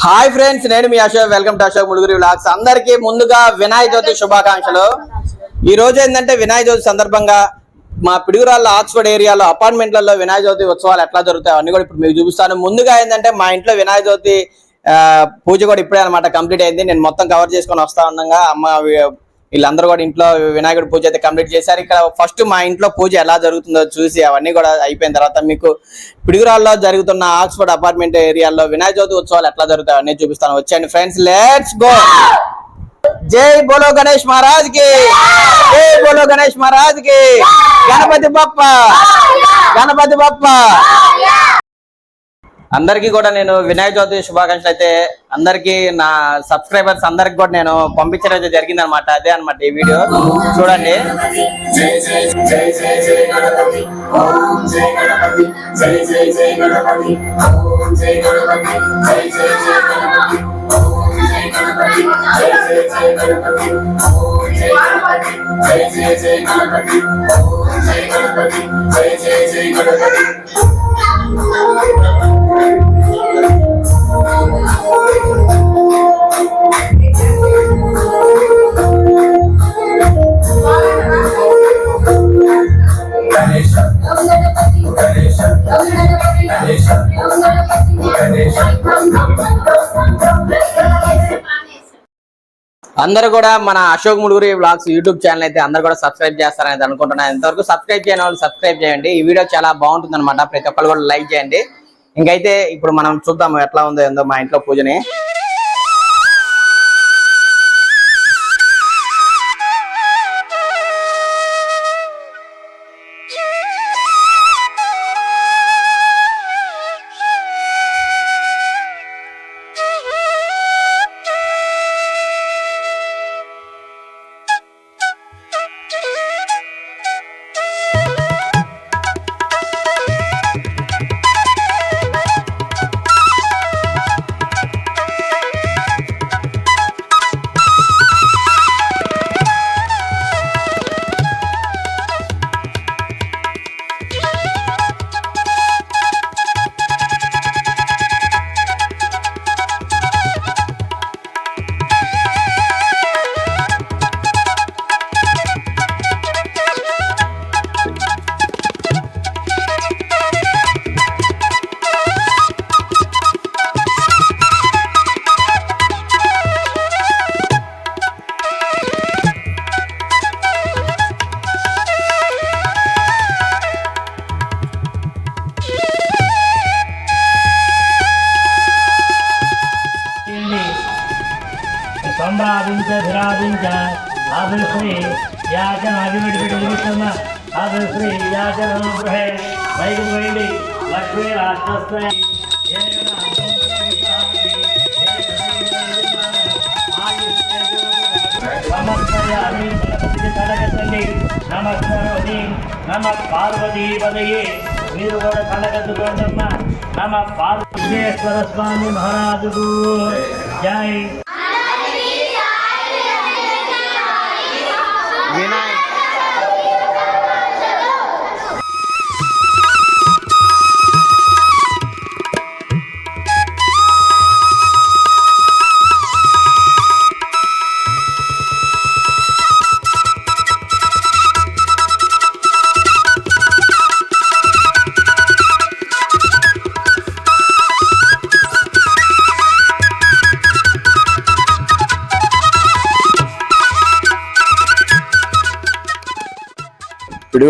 Hi friends నేను మీ Ashok. Welcome to Ashok Muduguri vlogs. అందరికీ ముందుగా వినాయక చవితి శుభాకాంక్షలు. ఈ రోజు ఏంటంటే వినాయక చవితి సందర్భంగా మా పిడుగురాళ్ళ ఆక్స్ఫర్డ్ ఏరియాలో అపార్ట్మెంట్లలో వినాయక చవితి ఉత్సవాలు ఎట్లా జరుగుతాయి అన్ని కూడా ఇప్పుడు మీకు చూపిస్తాను. ముందుగా ఏంటంటే మా ఇంట్లో వినాయక చవితి ఆ, పూజ కూడా ఇప్పుడే అనమాట కంప్లీట్ అయింది. నేను మొత్తం కవర్ చేసుకొని వస్తా ఉండగా. అమ్మ వీళ్ళందరూ కూడా ఇంట్లో వినాయకుడి పూజ అయితే కంప్లీట్ చేశారు. ఇక్కడ ఫస్ట్ మా ఇంట్లో పూజ ఎలా జరుగుతుందో చూసి అవన్నీ కూడా అయిపోయిన తర్వాత మీకు పిడుగురాల్లో జరుగుతున్న ఆక్స్ఫర్డ్ అపార్ట్మెంట్ ఏరియాలో వినాయక చవితి ఉత్సవాలు ఎట్లా జరుగుతాయి అన్నీ చూపిస్తాను. వచ్చాను ఫ్రెండ్స్. లెట్స్ గో జై బోలో గణేష్ మహారాజ్కి జై బోలో గణేష్ మహారాజ్కి గణపతి బప్ప. గణపతి బప్ప. అందరికీ కూడా నేను వినాయక చవితి శుభాకాంక్షలు అయితే అందరికీ నా సబ్స్క్రైబర్స్ అందరికి కూడా నేను పంపించడం అయితే జరిగింది అనమాట అదే అనమాట ఈ వీడియో. చూడండి. జై జై జై గణపతి. జై గణపతి. జై జై జై గణపతి. అందరు అందరూ కూడా మన Ashok Muduguri blogs YouTube channel అయితే అందరూ కూడా సబ్స్క్రైబ్ చేస్తారని అనుకుంటున్నాను. ఇంతవరకు సబ్స్క్రైబ్ చేయని వాళ్ళు సబ్స్క్రైబ్ చేయండి. ఈ వీడియో చాలా బాగుంటుంది అనమాట ప్రతి ఒక్కరు కూడా లైక్ చేయండి. ఇంకైతే ఇప్పుడు మనం చూద్దాం ఎట్లా ఉందో ఏందో మా ఇంట్లో పూజని. సంభ్రావించ ధిరావించ ఆదశ్రీ యాచన అభివిడిపిడి నిమిత్తమ ఆదశ్రీ యాచన గృహే వైపు వేడి లక్ష్మీ రాష్ట్రస్థ సమర్పయామి గణపతికి కడగతండి నమస్కారం నమ పార్వతీ పదయే మీరు కూడా కడగద్దుకోండమ్మా నమ పార్వతీశ్వర స్వామి మహారాజుకు జై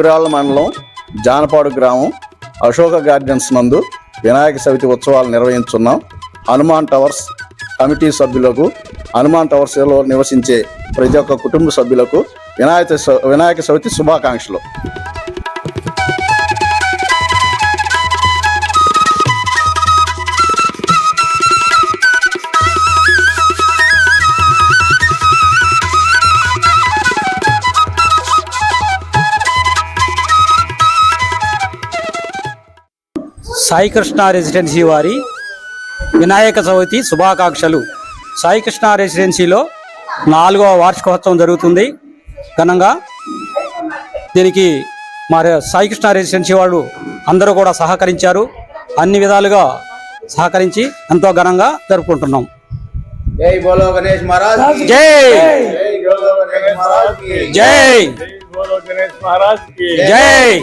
జూరాల మండలం జానపాడు గ్రామం అశోక గార్డెన్స్ నందు వినాయక చవితి ఉత్సవాలు నిర్వహించున్నాం. హనుమాన్ టవర్స్ కమిటీ సభ్యులకు హనుమాన్ టవర్స్లో నివసించే ప్రతి ఒక్క కుటుంబ సభ్యులకు వినాయక వినాయక చవితి శుభాకాంక్షలు. సాయి కృష్ణ రెసిడెన్సీ వారి వినాయక చవితి శుభాకాంక్షలు. సాయి కృష్ణ రెసిడెన్సీలో నాలుగవ వార్షికోత్సవం జరుగుతుంది. ఘనంగా దీనికి మా రె- సాయి కృష్ణ రెసిడెన్సీ వాళ్ళు అందరూ కూడా సహకరించారు. అన్ని విధాలుగా సహకరించి ఎంతో ఘనంగా జరుపుకుంటున్నాం. జై బోలో గణేష్ మహారాజ్ జై! జై బోలో గణేష్ మహారాజ్. జై!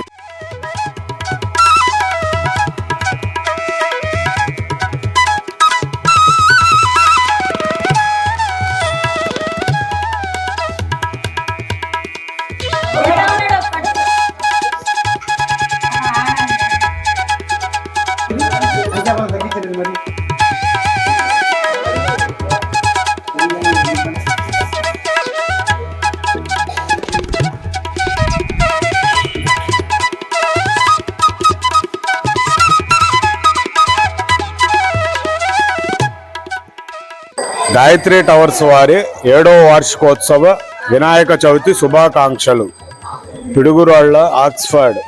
గాయత్రి టవర్స్ వారి ఏడవ వార్షికోత్సవ వినాయక చవితి శుభాకాంక్షలు. పిడుగురాళ్ళ ఆక్స్ఫర్డ్.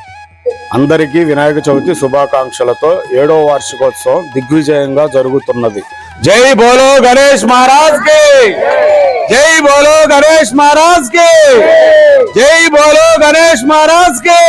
అందరికీ వినాయక చవితి శుభాకాంక్షలతో ఏడవ వార్షికోత్సవం దిగ్విజయంగా జరుగుతున్నది. జై బోలో గణేష్ మహారాజ్కి జై బోలో గణేష్ మహారాజ్కి జై బోలో గణేష్ మహారాజ్కి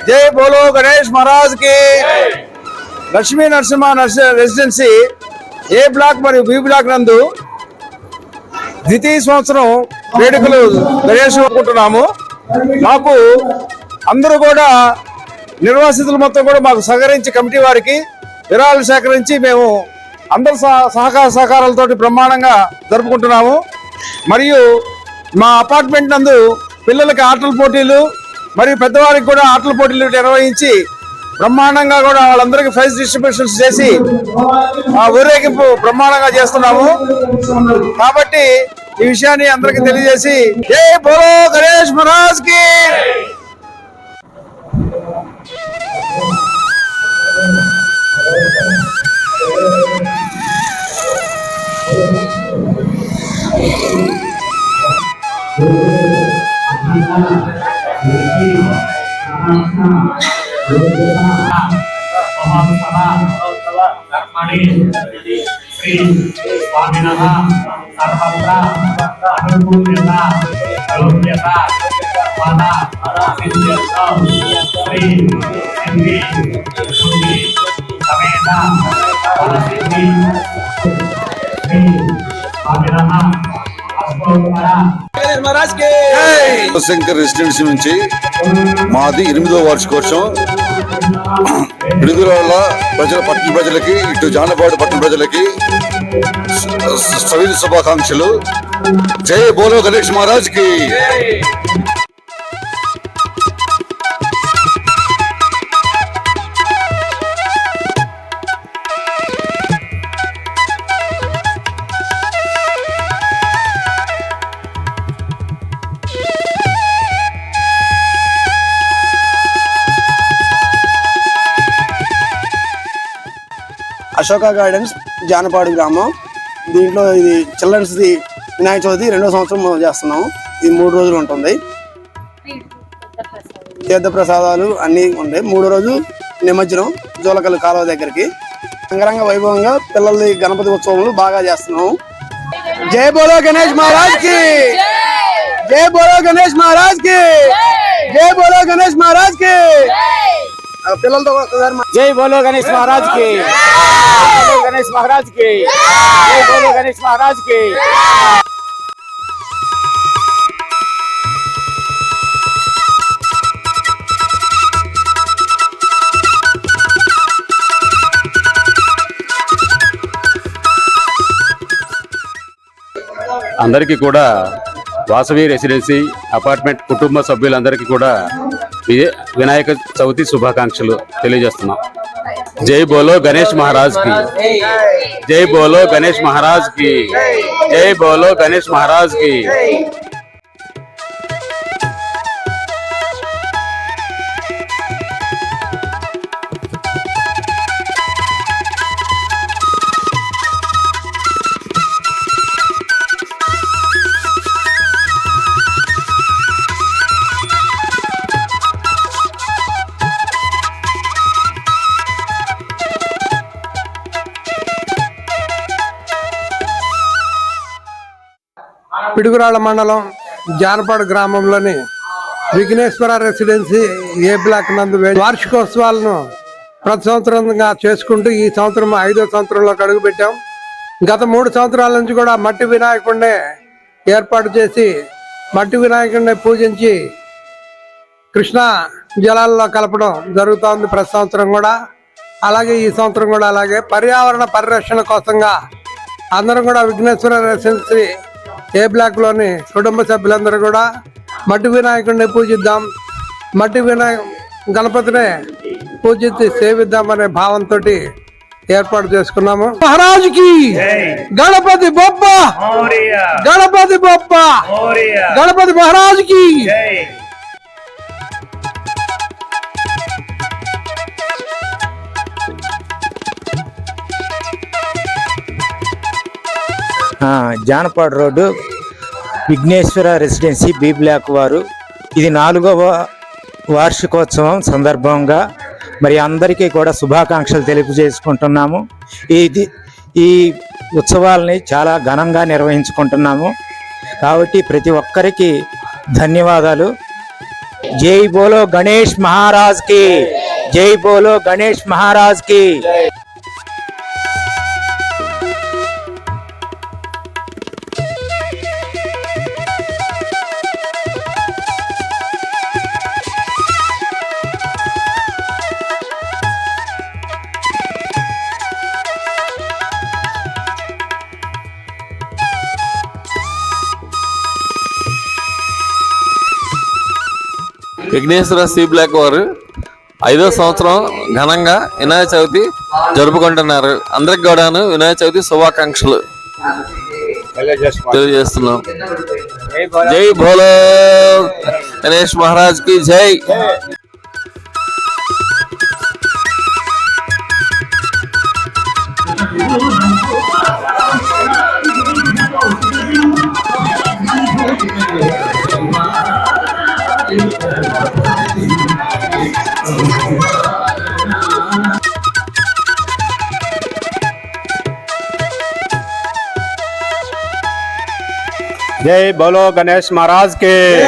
జై బోలో గణేష్ మహారాజ్కి లక్ష్మీ నరసింహ నర్స రెసిడెన్సీ ఏ బ్లాక్ మరియు బి బ్లాక్ నందు ద్వితీయ సంవత్సరం వేడుకలు గణేష్ అనుకుంటున్నాము మాకు అందరూ కూడా నిర్వాసితులు మొత్తం కూడా మాకు సహకరించి కమిటీ వారికి విరాళాలు సేకరించి మేము అందరి సహ- సహకార సహకారాలతోటి బ్రహ్మాండంగా జరుపుకుంటున్నాము. మరియు మా అపార్ట్మెంట్ నందు పిల్లలకి ఆటల పోటీలు మరియు పెద్దవారికి కూడా ఆటల పోటీలు నిర్వహించి బ్రహ్మాండంగా కూడా వాళ్ళందరికీ ప్రైజ్ డిస్ట్రిబ్యూషన్స్ చేసి ఆ ఊరేగింపు బ్రహ్మాండంగా చేస్తున్నాము. కాబట్టి ఈ విషయాన్ని అందరికీ తెలియజేసి ఏ బోలో గణేష్ మహారాజ్కి! శ్రీ స్వామినః సర్వత్ర అనుకూల్యత యోగ్యత పద సిద్ధ్యర్థం సిద్ధి శుద్ధి సమేత శ్రీ శంకర్ రెసిడెన్సీ నుంచి మాది ఎనిమిదో వార్షికోత్సవం విడుదల ప్రజల పట్టణ ప్రజలకి ఇటు జానపాడు పట్టణ ప్రజలకి సవిధ శుభాకాంక్షలు. జై బోలో గణేష్ మహారాజ్ అశోక గార్డెన్స్ జానపాడు గ్రామం. దీంట్లో ఇది చిల్డ్రన్స్ది వినాయక చవితి రెండో సంవత్సరం మనం చేస్తున్నాము. ఇది మూడు రోజులు ఉంటుంది. తీర్థ ప్రసాదాలు అన్నీ ఉంటాయి. మూడో రోజు నిమజ్జనం జోలకల్లు కాలువ దగ్గరికి. అంగరంగ వైభవంగా పిల్లల్ని గణపతి ఉత్సవములు బాగా చేస్తున్నాము. జై బోలో గణేష్ మహారాజ్కి! జై! బోలో గణేష్ మహారాజ్కి! జై బోలో గణేష్ మహారాజ్కి! పిల్లలతో జై బోలో గణేష్ మహారాజ్కి గణేష్ మహారాజ్కి జై బోలో గణేష్ మహారాజ్కి అందరికీ కూడా వాసవి రెసిడెన్సీ అపార్ట్మెంట్ కుటుంబ సభ్యులందరికీ కూడా వినాయక చవితి శుభాకాంక్షలు తెలియజేస్తున్నాం. జై బోలో గణేష్ మహారాజ్కి జై బోలో గణేష్ మహారాజ్కి జై బోలో గణేష్ మహారాజ్కి పిడుగురాళ్ళ మండలం జానపాడు గ్రామంలోని విఘ్నేశ్వర రెసిడెన్సీ ఏ బ్లాక్ నందు వార్షికోత్సవాలను ప్రతి సంవత్సరంగా చేసుకుంటూ ఈ సంవత్సరం ఐదో సంవత్సరంలోకి అడుగు పెట్టాం. గత మూడు సంవత్సరాల నుంచి కూడా మట్టి వినాయకుడినే ఏర్పాటు చేసి మట్టి వినాయకుడిని పూజించి కృష్ణా జలాల్లో కలపడం జరుగుతోంది ప్రతి సంవత్సరం కూడా. అలాగే ఈ సంవత్సరం కూడా అలాగే. పర్యావరణ పరిరక్షణ కోసంగా అందరం కూడా విఘ్నేశ్వర రెసిడెన్సీ ఏ బ్లాక్లోని కుటుంబ సభ్యులందరూ కూడా మట్టి వినాయకుడిని పూజిద్దాం. మట్టి వినాయ గణపతిని పూజించి సేవిద్దామనే భావంతో ఏర్పాటు చేసుకున్నాము. మహారాజుకి గణపతి బొప్ప గణపతి బొప్ప గణపతి మహారాజుకి Janapadu road Vighneshwara residency B block వారు. ఇది నాలుగవ వార్షికోత్సవం సందర్భంగా మరి అందరికీ కూడా శుభాకాంక్షలు తెలియజేసుకుంటున్నాము. ఇది ఈ ఉత్సవాల్ని చాలా ఘనంగా నిర్వహించుకుంటున్నాము. కాబట్టి ప్రతి ఒక్కరికి ధన్యవాదాలు. జై బోలో గణేష్ మహారాజ్కి జై బోలో గణేష్ మహారాజ్కి విఘ్నేశ్వర సి బ్లాక్ వారు ఐదో సంవత్సరం ఘనంగా వినాయక చవితి జరుపుకుంటున్నారు. అందరికి కూడాను వినాయక చవితి శుభాకాంక్షలు. తెలియజేస్తున్నాం. జై భోలో గణేష్ మహారాజ్కి జై. జై బోలో గణేష్ మహారాజ్కి.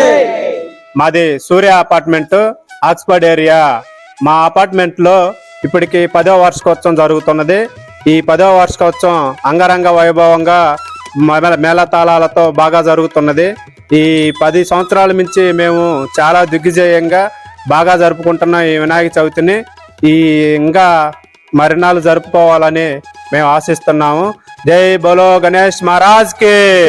మాది సూర్య అపార్ట్మెంట్ ఆక్స్ఫర్డ్ ఏరియా. మా అపార్ట్మెంట్లో ఇప్పటికి పదో వార్షికోత్సవం జరుగుతున్నది. ఈ పదో వార్షికోత్సవం అంగరంగ వైభవంగా మేళ- మేళతాళాలతో బాగా జరుగుతున్నది. ఈ పది సంవత్సరాల నుంచి మేము చాలా దిగ్విజయంగా బాగా జరుపుకుంటున్నాం ఈ వినాయక చవితిని. ఈ ఇంకా మరినాళ్ళు జరుపుకోవాలని మేము ఆశిస్తున్నాము. జై బోలో గణేష్ మహారాజ్కి.